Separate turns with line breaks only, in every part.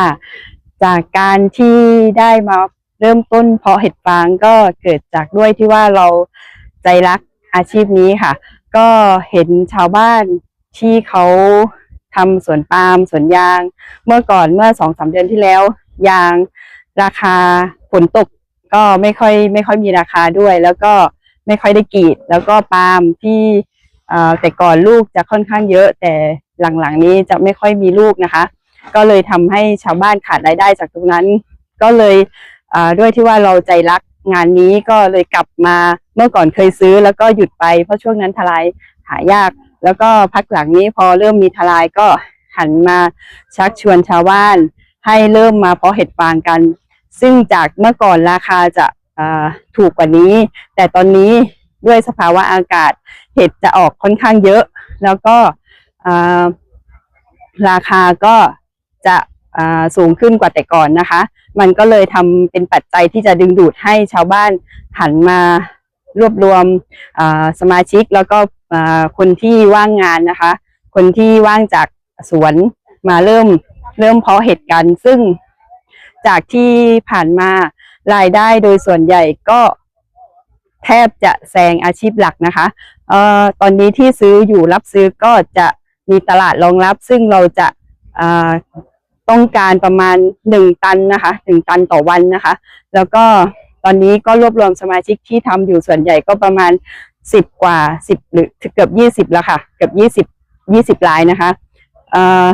ค่ะจากการที่ได้มาเริ่มต้นเพาะเห็ดฟางก็เกิดจากด้วยที่ว่าเราใจรักอาชีพนี้ค่ะ ก็เห็นชาวบ้านที่เขาทำสวนปาล์มสวนยาง เมื่อก่อนเมื่อสองสามเดือนที่แล้ว ยางราคาฝนตกก็ไม่ค่อยไม่ค่อยมีราคาด้วย แล้วก็ไม่ค่อยได้กรีด แล้วก็ปาล์มที่แต่ก่อนลูกจะค่อนข้างเยอะ แต่หลังๆนี้จะไม่ค่อยมีลูกนะคะ ก็เลยทำให้ชาวบ้านขาดรายได้จากตรงนั้น ก็เลยด้วยที่ว่าเราใจรักงานนี้ก็เลยกลับมาเมื่อก่อนเคยซื้อแล้วก็หยุดไปเพราะช่วงนั้นทลายหายาก แล้วก็พักหลังนี้พอเริ่มมีทลายก็หันมาชักชวนชาวบ้าน ให้เริ่มมาเพาะเห็ดฟางกัน ซึ่งจากเมื่อก่อนราคาจะถูกกว่านี้ แต่ตอนนี้ด้วยสภาวะอากาศเห็ดจะออกค่อนข้างเยอะ แล้วก็ราคาก็ จะสูงขึ้นกว่าแต่ก่อนนะคะ มันก็เลยทำเป็นปัจจัยที่จะดึงดูดให้ชาวบ้านหันมารวบรวมสมาชิกแล้วก็คนที่ว่างงานนะคะ คนที่ว่างจากสวนมาเริ่มเริ่มเพาะเห็ดกันซึ่งจากที่ผ่านมารายได้โดยส่วนใหญ่ก็แทบจะแซงอาชีพหลักนะคะเอ่อตอนนี้ที่ซื้ออยู่รับซื้อก็จะมีตลาดรองรับ ซึ่งเราจะ ต้องการประมาณหนึ่งตันนะคะหนึ่งตันต่อวันนะคะ แล้วก็ตอนนี้ก็รวบรวมสมาชิกที่ทำอยู่ส่วนใหญ่ก็ประมาณสิบกว่าสิบหรือเกือบยี่สิบแล้วค่ะ เกือบยี่สิบยี่สิบรายนะคะเอ่อ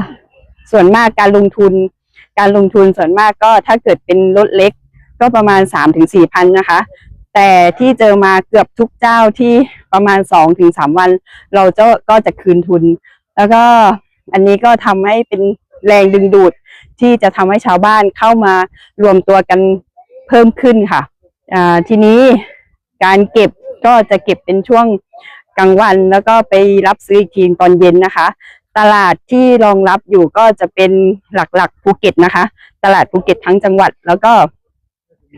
ส่วนมากการลงทุน การลงทุนส่วนมากก็ถ้าเกิดเป็นรถเล็ก ก็ประมาณสามถึงสี่พันนะคะ แต่ที่เจอมาเกือบทุกเจ้าที่ประมาณสองถึงสามวัน เราจะก็จะคืนทุน แล้วก็อันนี้ก็ทำให้เป็น แรงดึงดูดที่จะทำให้ชาวบ้านเข้ามารวมตัวกันเพิ่มขึ้นค่ะทีนี้การเก็บก็จะเก็บเป็นช่วงกลางวันแล้วก็ไปรับซื้ออีกทีตอนเย็นนะคะ ตลาดที่รองรับอยู่ก็จะเป็นหลักๆภูเก็ตนะคะ ตลาดภูเก็ตทั้งจังหวัด แล้วก็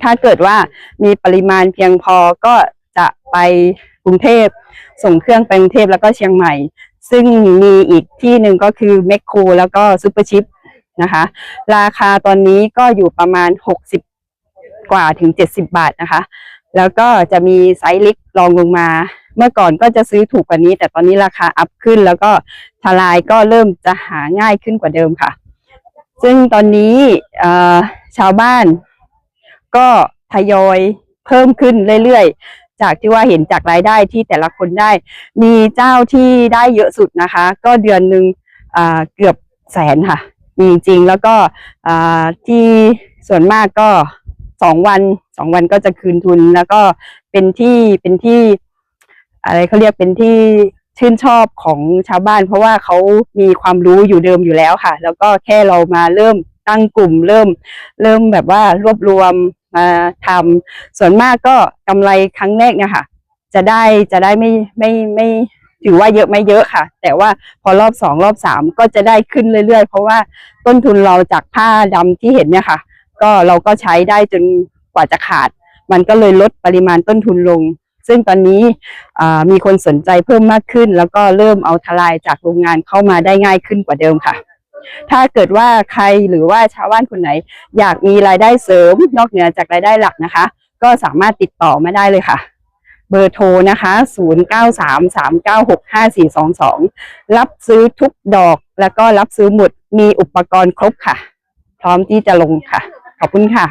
ถ้าเกิดว่ามีปริมาณเพียงพอก็จะไปกรุงเทพส่งเครื่องไปกรุงเทพแล้วก็เชียงใหม่ ซึ่งมีอีกที่หนึ่งก็คือแมคโครแล้วก็ซูเปอร์ชิปนะคะ ราคาตอนนี้ก็อยู่ประมาณ 60 กว่าถึง 70 บาทนะคะ แล้วก็จะมีไซส์เล็กรองลงมา เมื่อก่อนก็จะซื้อถูกกว่านี้ แต่ตอนนี้ราคาอัพขึ้น แล้วก็ทลายก็เริ่มจะหาง่ายขึ้นกว่าเดิมค่ะ ซึ่งตอนนี้ชาวบ้านก็ทยอยเพิ่มขึ้นเรื่อยๆ จากที่ว่าเห็นจากรายได้ที่แต่ละคนได้ มีเจ้าที่ได้เยอะสุดนะคะ ก็เดือนหนึ่งเกือบแสนค่ะ มีจริงแล้วก็ที่ส่วนมากก็สองวันสองวันก็จะคืนทุนแล้วก็เป็นที่เป็นที่ อะไรเขาเรียกเป็นที่ชื่นชอบของชาวบ้าน เพราะว่าเขามีความรู้อยู่เดิมอยู่แล้วค่ะ แล้วก็แค่เรามาเริ่มตั้งกลุ่ม เริ่ม เริ่มแบบว่ารวบรวม มาทำส่วนมากก็กำไรครั้งแรกเนี่ยค่ะ จะได้จะได้ไม่ไม่ไม่ถือว่าเยอะไม่เยอะค่ะ แต่ว่าพอรอบสองรอบสามก็จะได้ขึ้นเรื่อยๆ เพราะว่าต้นทุนเราจากผ้าดำที่เห็นเนี่ยค่ะ ก็เราก็ใช้ได้จนกว่าจะขาด มันก็เลยลดปริมาณต้นทุนลง ซึ่งตอนนี้มีคนสนใจเพิ่มมากขึ้น แล้วก็เริ่มเอาทลายจากโรงงานเข้ามาได้ง่ายขึ้นกว่าเดิมค่ะ ถ้าเกิดว่าใครหรือว่าชาวบ้านคนไหน อยากมีรายได้เสริมนอกเหนือจากรายได้หลักนะคะ ก็สามารถติดต่อมาได้เลยค่ะ เบอร์โทรนะคะ 0933965422 รับซื้อทุกดอกแล้วก็รับซื้อหมดมีอุปกรณ์ครบค่ะ พร้อมที่จะลงค่ะ ขอบคุณค่ะ